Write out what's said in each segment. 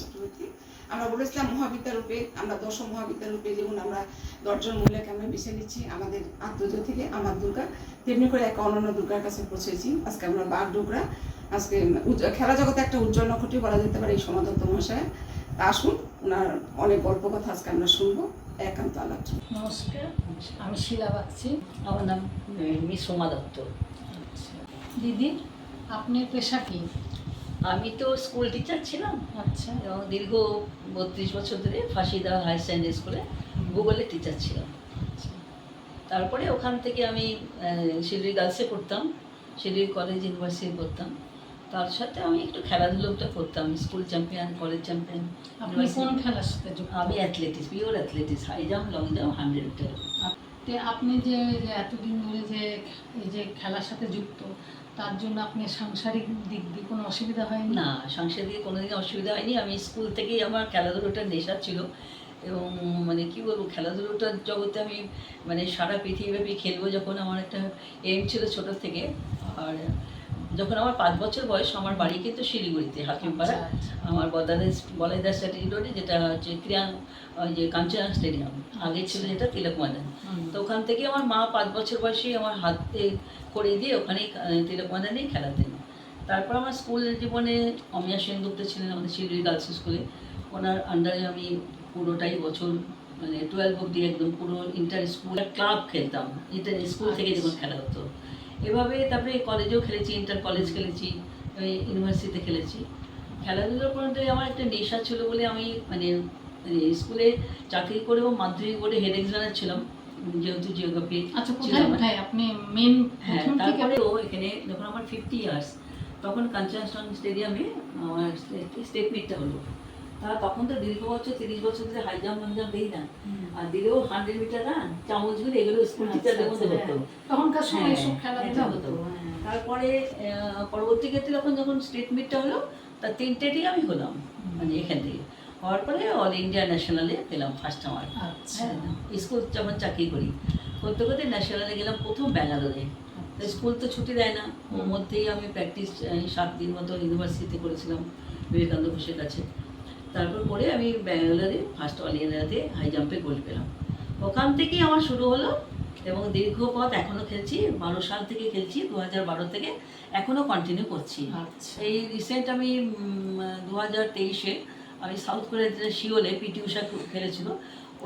চক্রবর্তী আমরা বলেছিলাম মহাবিদ্যা রূপে আমরা দশ মহাবিদ্যা রূপে যেমন আমরা দশজন মহিলাকে আমরা বেছে নিচ্ছি আমাদের আন্তর্জাতিক থেকে আমার দুর্গা তেমনি করে এক অনন্য দুর্গার কাছে পৌঁছেছি আজকে আমরা বাঘ ডোকরা আজকে খেলা জগতে একটা উজ্জ্বল নক্ষত্রই বলা যেতে পারে এই সমাদত্ত মহাশয় তা আসুন ওনার অনেক গল্প কথা আজকে আমরা শুনব একান্ত আলাপ নমস্কার আমি শিলা বাগচি আমার নাম মিস দিদি আপনার পেশা কি আমি তো স্কুল টিচার ছিলাম। আচ্ছা। এবং দীর্ঘ বত্রিশ বছর ধরে ফাঁসি ফাঁসিদা হায়ার সেকেন্ডারি স্কুলে ভূগোলের টিচার ছিলাম। তারপরে ওখান থেকে আমি শিলিগুড়ি গার্লসে পড়তাম শিলিগুড়ি কলেজ ইউনিভার্সিটি পড়তাম। তার সাথে আমি একটু খেলাধুলোটা করতাম স্কুল চ্যাম্পিয়ন কলেজ চ্যাম্পিয়ন আপনি কোন খেলার সাথে আমি athletics pure athletics high jump long jump hundred metre আপনি যে এতদিন ধরে যে, এই যে খেলার সাথে যুক্ত, তার জন্য আপনি সাংসারিক দিক দিয়ে কোনো অসুবিধা হয়নি? না, সাংসারিক কোনো দিন অসুবিধা হয়নি। আমি স্কুল থেকেই আমার খেলাধুলোটা নেশা ছিল এবং মানে কী বলব খেলাধুলোটার জগতে আমি মানে সারা পৃথিবীব্যাপী খেলব যখন আমার একটা এম ছিল ছোটোর থেকে। আর যখন আমার পাঁচ বছর বয়স আমার বাড়ি কিন্তু শিলিগুড়িতে হাকিমপাড়া। আচ্ছা, আচ্ছা। আমার বদাদের বলাইদা স্ট্র্যাটেজি রোডে যেটা হচ্ছে ক্রিয়া ওই যে কাঞ্চনা স্টেডিয়াম। আগে ছিল যেটা তিলক ময়দান। তো ওখান থেকে আমার মা পাঁচ বছর বয়সে আমার হাতে করে দিয়ে ওখানেই তিলক ময়দানেই খেলাতেন তারপর আমার স্কুল জীবনে অমিয়া সেনগুপ্ত ছিলেন আমাদের শিলিগুড়ি গার্লস স্কুলে। ওনার আন্ডারে আমি পুরোটাই বছর মানে টুয়েলভ অব্দি একদম পুরো ইন্টার স্কুল ক্লাব খেলতাম। ইন্টার স্কুল থেকে যখন খেলা হতো। এভাবে তারপরে কলেজেও খেলেছি ইন্টার কলেজ খেলেছি ইউনিভার্সিটিতে খেলেছি। খেলাধুলোর পর্যন্ত আমার একটা নেশা ছিল বলে আমি মানে মানে স্কুলে চাকরি করেও মাধ্যমিক বোর্ডে হেড এক্সামিনার ছিলাম যেহেতু জিওগ্রাফি আচ্ছা কোথায় কোথায়? আপনি মেন হ্যাঁ প্রথম থেকে এখানে যখন আমার ফিফটি ইয়ার্স তখন কাঞ্চনস্টন স্টেডিয়ামে আমার স্টেট মিটটা হলো। তারা তখন তো দীর্ঘ বছর তিরিশ বছর ধরে হাই জাম্প লং জাম্প দেই না। আর দিলেও হান্ড্রেড মিটার রান চামচগুলো এগুলো স্কুল আচ্ছা, টিচারদের মধ্যে আচ্ছা, হতো। তখনকার সময় হ্যাঁ, এসব খেলাধুলা হতো। হ্যাঁ। তারপরে পরবর্তী ক্ষেত্রে যখন যখন স্টেট মিটটা হলো তার তিনটেতেই আমি হলাম মানে এখান থেকে। হওয়ার পরে অল ইন্ডিয়া ন্যাশনালে পেলাম ফার্স্ট আমার। আচ্ছা। হ্যাঁ স্কুল যখন চাকরি করি। করতে করতে ন্যাশনালে গেলাম প্রথম ব্যাঙ্গালোরে। স্কুল তো ছুটি দেয় না। ওর মধ্যেই আমি প্র্যাকটিস সাত দিন মতো ইউনিভার্সিটিতে করেছিলাম। বিবেকানন্দ ঘোষের কাছে। তারপর পরে আমি ব্যাঙ্গালোরে ফার্স্ট অল ইন্ডিয়াতে হাই জাম্পে গোল্ড পেলাম। ওখান থেকেই আমার শুরু হলো এবং দীর্ঘ পথ এখনও খেলছি বারো সাল থেকে খেলছি দু হাজার বারো থেকে এখনও কন্টিনিউ করছি। আচ্ছা। এই রিসেন্ট আমি দু হাজার তেইশে আমি সাউথ কোরিয়াতে শিওলে পিটি উষা খেলেছিল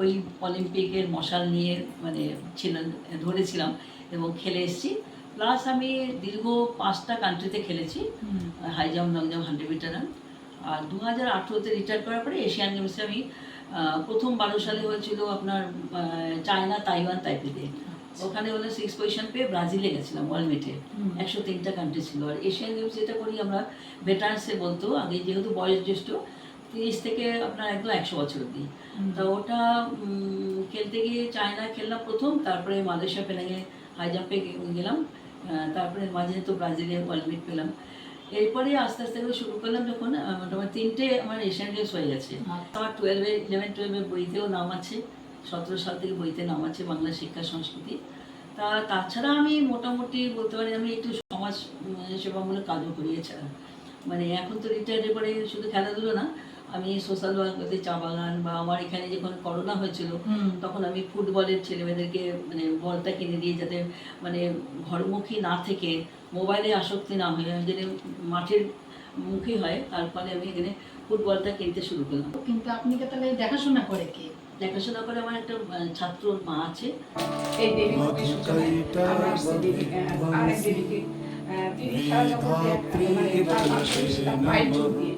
ওই অলিম্পিকের মশাল নিয়ে মানে ছিলেন ধরেছিলাম এবং খেলে এসেছি। প্লাস আমি দীর্ঘ পাঁচটা কান্ট্রিতে খেলেছি high jump long jump hundred metre run আর দু হাজার আঠেরোতে রিটায়ার করার পরে এশিয়ান গেমসে আমি প্রথম বারো সালে হয়েছিল আপনার চায়না তাইওয়ান তাইপিতে ওখানে হলো সিক্স পজিশন পেয়ে ব্রাজিলে গেছিলাম ওয়ার্ল্ড মিটে একশো তিনটা কান্ট্রি ছিল। আর এশিয়ান গেমস যেটা করি আমরা ভেটারান্সে বলতো আগে যেহেতু বয়স জ্যেষ্ঠ তিরিশ থেকে আপনার একদম একশো বছর অব্দি। তো ওটা খেলতে গিয়ে চায়না খেললাম প্রথম তারপরে মালয়েশিয়া পেনাঙে হাই জাম্পে গেলাম তারপরে মাঝে তো ব্রাজিলে ওয়ার্ল্ড মিট পেলাম। এরপরে আস্তে আস্তে করে শুরু করলাম যখন মোটামুটি তিনটে আমার এশিয়ান গেমস হয়ে গেছে। আমার টুয়েলভে ইলেভেন টুয়েলভে বইতেও নাম আছে। সতেরো সাল থেকে বইতে নাম আছে বাংলা শিক্ষা সংস্কৃতি। তা তাছাড়া আমি মোটামুটি বলতে পারি আমি একটু সমাজ সেবামূলক কাজও করি। এছাড়া মানে এখন তো রিটায়ারের পরে শুধু খেলাধুলো না আমি সোশ্যাল ওয়ার্ক করতে চা বাগান বা আমার এখানে যখন করোনা হয়েছিল তখন আমি ফুটবলের ছেলেমেয়েদেরকে মানে বলটা কিনে দিয়ে যাতে মানে ঘরমুখী না থেকে মোবাইলে আসক্তি না হয়ে যদি মাঠের মুখী হয় তার ফলে আমি এখানে ফুটবলটা কিনতে শুরু করলাম। কিন্তু আপনি কে তাহলে দেখাশোনা করে কে? দেখাশোনা করে আমার একটা ছাত্র মা আছে। এই দেবী 呃，比以前要好一点，比以前要好一些，但还是不太容易。